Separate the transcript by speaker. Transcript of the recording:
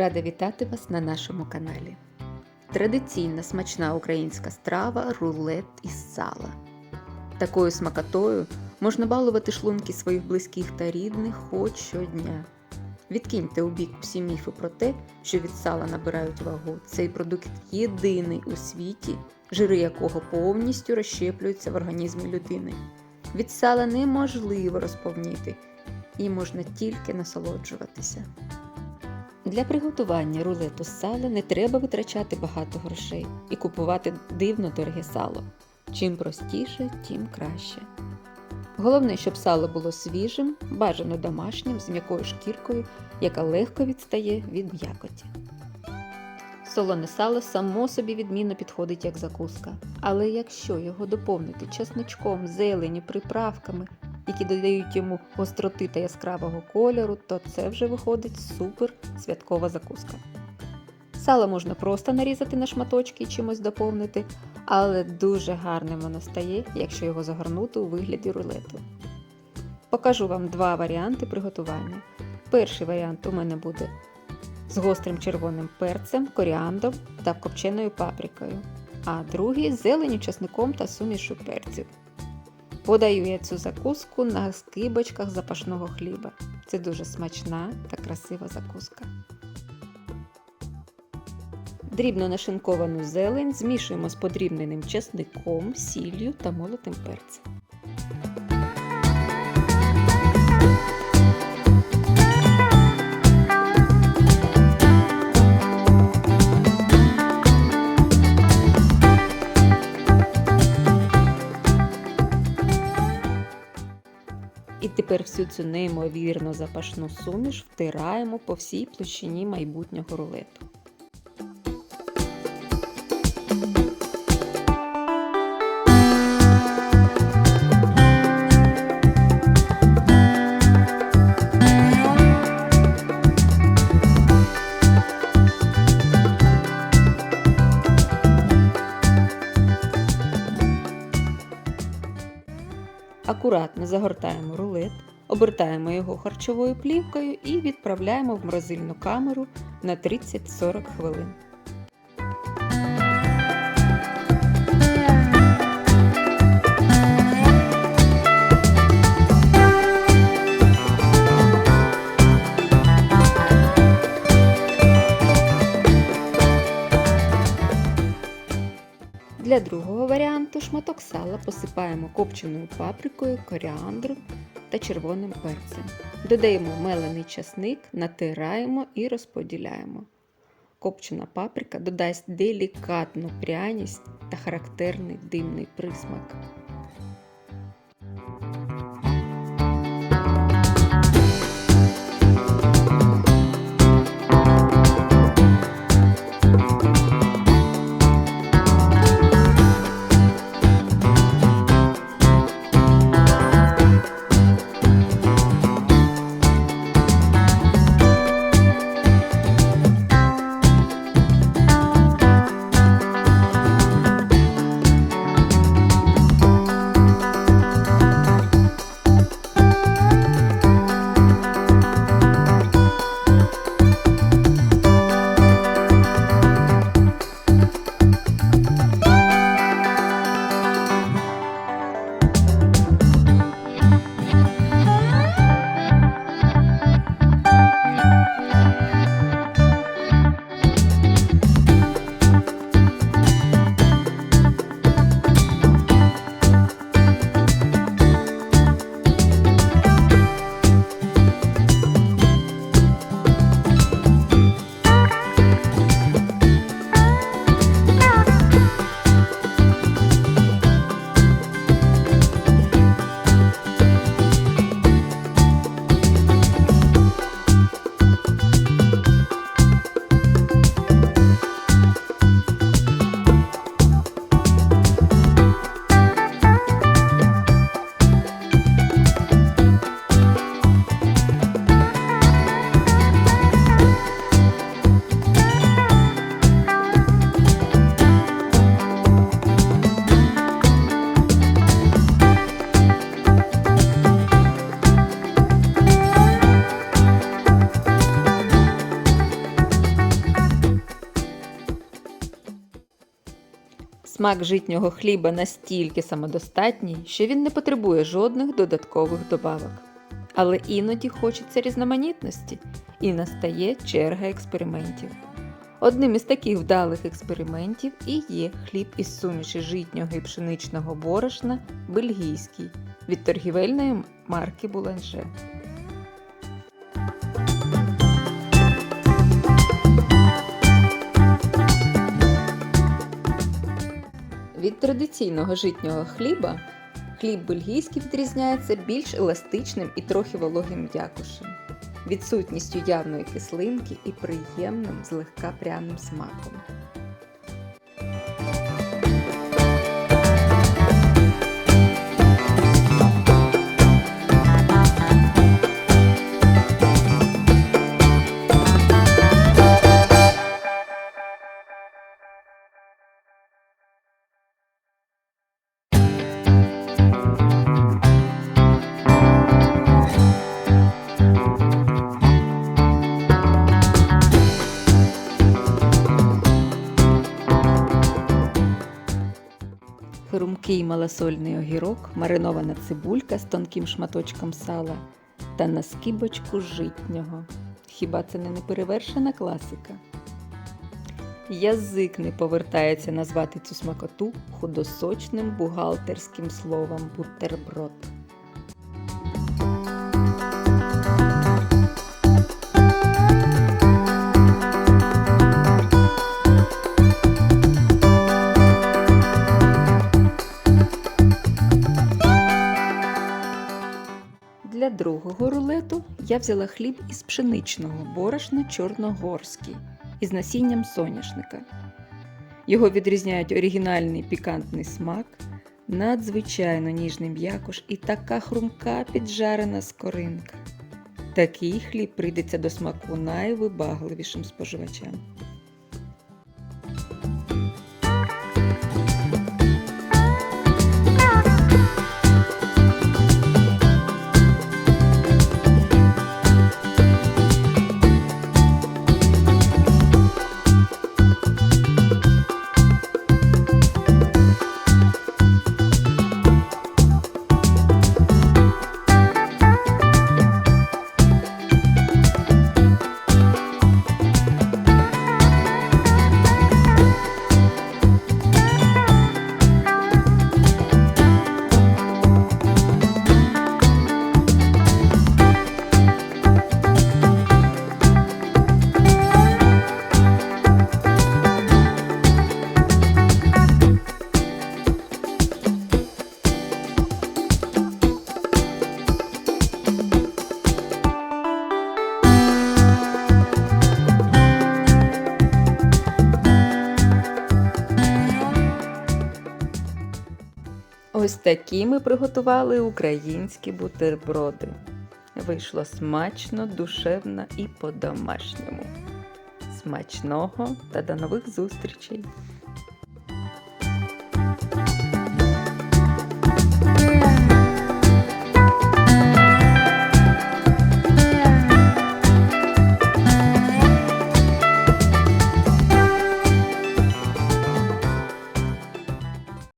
Speaker 1: Рада вітати вас на нашому каналі. Традиційна смачна українська страва рулет із сала. Такою смакотою можна балувати шлунки своїх близьких та рідних хоч щодня. Відкиньте у бік всі міфи про те, що від сала набирають вагу. Цей продукт єдиний у світі, жири якого повністю розщеплюються в організмі людини. Від сала неможливо розповніти і можна тільки насолоджуватися. Для приготування рулету з сала не треба витрачати багато грошей і купувати дивно дороге сало. Чим простіше, тим краще. Головне, щоб сало було свіжим, бажано домашнім з м'якою шкіркою, яка легко відстає від м'якоті. Солоне сало само собі відмінно підходить як закуска, але якщо його доповнити чесничком, зеленю, приправками, які додають йому гостроти та яскравого кольору, то це вже виходить супер святкова закуска. Сало можна просто нарізати на шматочки і чимось доповнити, але дуже гарним воно стає, якщо його загорнути у вигляді рулету. Покажу вам два варіанти приготування. Перший варіант у мене буде з гострим червоним перцем, коріандром та копченою паприкою, а другий з зеленю, часником та сумішу перців. Подаю я цю закуску на скибочках запашного хліба. Це дуже смачна та красива закуска. Дрібно нашинковану зелень змішуємо з подрібненим чесником, сіллю та молотим перцем. Тепер всю цю неймовірно запашну суміш втираємо по всій площині майбутнього рулету. Акуратно загортаємо рулет, обертаємо його харчовою плівкою і відправляємо в морозильну камеру на 30-40 хвилин. Для другого варіанту шматок сала посипаємо копченою паприкою, коріандром та червоним перцем. Додаємо мелений часник, натираємо і розподіляємо. Копчена паприка додасть делікатну пряність та характерний димний присмак. Смак житнього хліба настільки самодостатній, що він не потребує жодних додаткових добавок. Але іноді хочеться різноманітності, і настає черга експериментів. Одним із таких вдалих експериментів і є хліб із суміші житнього і пшеничного борошна бельгійський від торгівельної марки Буланже. Від традиційного житнього хліба хліб бельгійський відрізняється більш еластичним і трохи вологим м'якушем, відсутністю явної кислинки і приємним злегка пряним смаком. Хрумкий малосольний огірок, маринована цибулька з тонким шматочком сала та на скибочку житнього. Хіба це не неперевершена класика? Язик не повертається назвати цю смакоту худосочним бухгалтерським словом бутерброд. Для другого рулету я взяла хліб із пшеничного борошна чорногорський із насінням соняшника. Його відрізняють оригінальний пікантний смак, надзвичайно ніжний м'якош і така хрумка піджарена скоринка. Такий хліб прийдеться до смаку найвибагливішим споживачам. Ось такі ми приготували українські бутерброди. Вийшло смачно, душевно і по-домашньому. Смачного та до нових зустрічей!